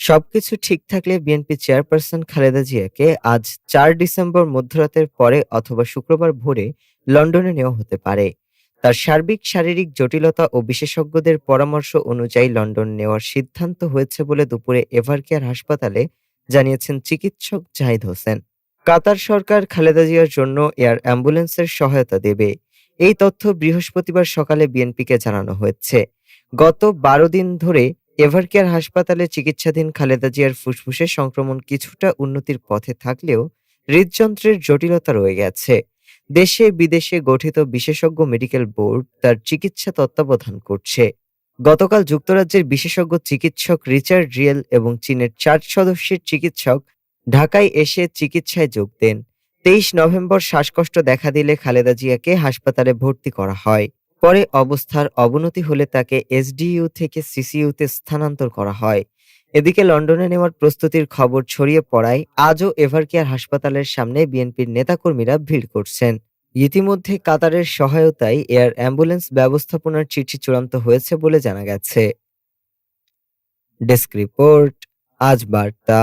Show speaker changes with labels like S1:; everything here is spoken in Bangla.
S1: সবকিছু ঠিক থাকলে বিএনপি চেয়ারপারসন খালেদা জিয়াকে আজ চার ডিসেম্বর মধ্যরাতের পরে অথবা শুক্রবার ভোরে লন্ডনে নেওয়া হতে পারে। তার সার্বিক, শারীরিক জটিলতা ও বিশেষজ্ঞদের পরামর্শ অনুযায়ী লন্ডন নেওয়ার সিদ্ধান্ত হয়েছে বলে দুপুরে এভারকেয়ার হাসপাতালে জানিয়েছেন চিকিৎসক জাহিদ হোসেন। কাতার সরকার খালেদা জিয়ার জন্য এয়ার অ্যাম্বুলেন্সের সহায়তা দেবে। এই তথ্য বৃহস্পতিবার সকালে বিএনপিকে জানানো হয়েছে। গত বারো দিন ধরে এভারকেয়ার হাসপাতালে চিকিৎসাধীন খালেদা জিয়ার ফুসফুসে সংক্রমণ কিছুটা উন্নতির পথে থাকলেও হৃদযন্ত্রের জটিলতা রয়ে গেছে। দেশে বিদেশে গঠিত বিশেষজ্ঞ মেডিকেল বোর্ড তার চিকিৎসা তত্ত্বাবধান করছে। গতকাল যুক্তরাজ্যের বিশেষজ্ঞ চিকিৎসক রিচার্ড রিয়েল এবং চীনের চার সদস্যের চিকিৎসক ঢাকায় এসে চিকিৎসায় যোগ দেন। তেইশ নভেম্বর শ্বাসকষ্ট দেখা দিলে খালেদা জিয়াকে হাসপাতালে ভর্তি করা হয়। পরে অবস্থার অবনতি হলে তাকে এসডিইউ থেকে সিসিইউতে স্থানান্তর করা হয়। এদিকে লন্ডনে নেওয়ার প্রস্তুতির খবর ছড়িয়ে পড়ায় আজও এভারকেয়ার হাসপাতালের সামনে বিএনপির নেতাকর্মীরা ভিড় করছেন। ইতিমধ্যে কাতারের সহায়তায় এয়ার অ্যাম্বুলেন্স ব্যবস্থাপনার চিঠি চূড়ান্ত হয়েছে বলে জানা গেছে। ডেস্ক রিপোর্ট, আজ বার্তা।